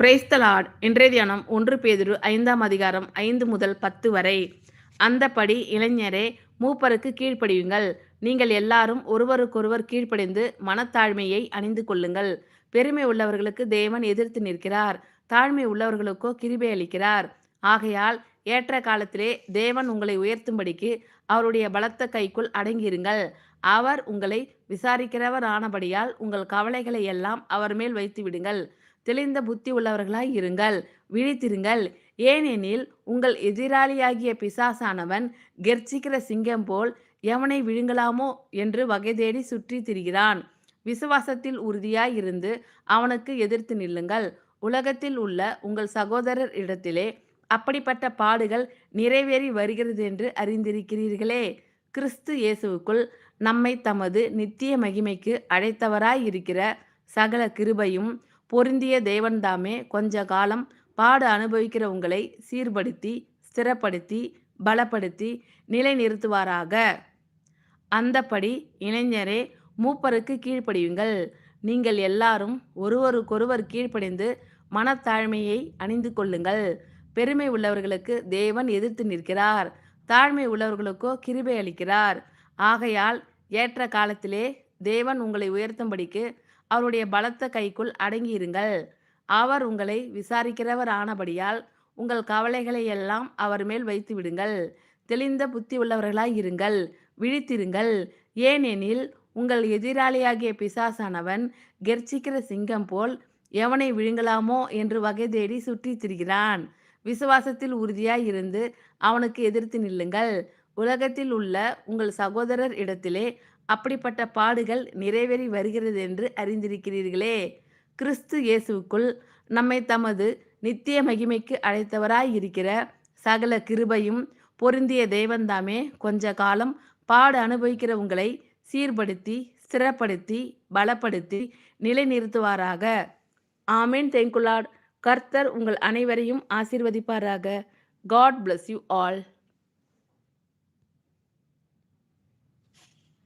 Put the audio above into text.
Praise the Lord இன்றைய தியானம் ஒன்று பேதிரு ஐந்தாம் அதிகாரம் ஐந்து முதல் பத்து வரை. அந்தபடி இளைஞரே மூப்பருக்கு கீழ்ப்படியுங்கள். நீங்கள் எல்லாரும் ஒருவருக்கொருவர் கீழ்ப்படிந்து மனத்தாழ்மையை அணிந்து கொள்ளுங்கள். பெருமை உள்ளவர்களுக்கு தேவன் எதிர்த்து நிற்கிறார். தாழ்மை உள்ளவர்களுக்கோ கிருபை அளிக்கிறார். ஆகையால் ஏற்ற காலத்திலே தேவன் உங்களை உயர்த்தும்படிக்கு அவருடைய பலத்த கைக்குள் அடங்கியிருங்கள். அவர் உங்களை விசாரிக்கிறவர் ஆனபடியால் உங்கள் கவலைகளை எல்லாம் அவர் மேல் வைத்து விடுங்கள் தெளிந்த புத்தி உள்ளவர்களாய் இருங்கள் விழித்திருங்கள். ஏனெனில் உங்கள் எதிராளியாகிய பிசாசானவன் கெர்ச்சிக்கிற சிங்கம் போல் எவனை விழுங்கலாமோ என்று வகை தேடி சுற்றி திரிகிறான். விசுவாசத்தில் உறுதியாய் இருந்து அவனுக்கு எதிர்த்து நில்லுங்கள். உலகத்தில் உள்ள உங்கள் சகோதரர் இடத்திலே அப்படிப்பட்ட பாடுகள் நிறைவேறி வருகிறது என்று அறிந்திருக்கிறீர்களே. கிறிஸ்து இயேசுவுக்குள் நம்மை தமது நித்திய மகிமைக்கு அழைத்தவராய் இருக்கிற சகல கிருபையும் பொருந்திய தேவன்தாமே கொஞ்ச காலம் பாடு அனுபவிக்கிற உங்களை சீர்படுத்தி ஸ்திரப்படுத்தி பலப்படுத்தி நிலைநிறுத்துவாராக. அந்தப்படி இளைஞரே மூப்பருக்கு கீழ்ப்படியுங்கள். நீங்கள் எல்லாரும் ஒருவருக்கொருவர் கீழ்ப்படிந்து மனத்தாழ்மையை அணிந்து கொள்ளுங்கள். பெருமை உள்ளவர்களுக்கு தேவன் எதிர்த்து நிற்கிறார். தாழ்மை உள்ளவர்களுக்கோ கிருபை அளிக்கிறார். ஆகையால் ஏற்ற காலத்திலே தேவன் உங்களை உயர்த்தும்படிக்கு அவருடைய பலத்த கைக்குள் அடங்கியிருங்கள். அவர் உங்களை விசாரிக்கிறவர் ஆனபடியால் உங்கள் கவலைகளை எல்லாம் அவர் மேல் வைத்து விடுங்கள். தெளிந்த புத்தி உள்ளவர்களாய் இருங்கள். விழித்திருங்கள். ஏனெனில் உங்கள் எதிராளியாகிய பிசாசானவன் கெர்ச்சிக்கிற சிங்கம் போல் எவனை விழுங்கலாமோ என்று வகை தேடி சுற்றித் திரிகிறான். விசுவாசத்தில் உறுதியாய் இருந்து அவனுக்கு எதிர்த்து நில்லுங்கள். உலகத்தில் உள்ள உங்கள் சகோதரர் இடத்திலே அப்படிப்பட்ட பாடுகள் நிறைவேறி வருகிறது என்று அறிந்திருக்கிறீர்களே. கிறிஸ்து இயேசுவுக்குள் நம்மை தமது நித்திய மகிமைக்கு அழைத்தவராய் இருக்கிற சகல கிருபையும் பொருந்திய தெய்வந்தாமே கொஞ்ச காலம் பாடு அனுபவிக்கிற உங்களை சீர்படுத்தி ஸ்திரப்படுத்தி பலப்படுத்தி நிலைநிறுத்துவாராக. ஆமேன். தேங்குலாட் கர்த்தர் உங்கள் அனைவரையும் ஆசீர்வதிப்பாராக. God bless you all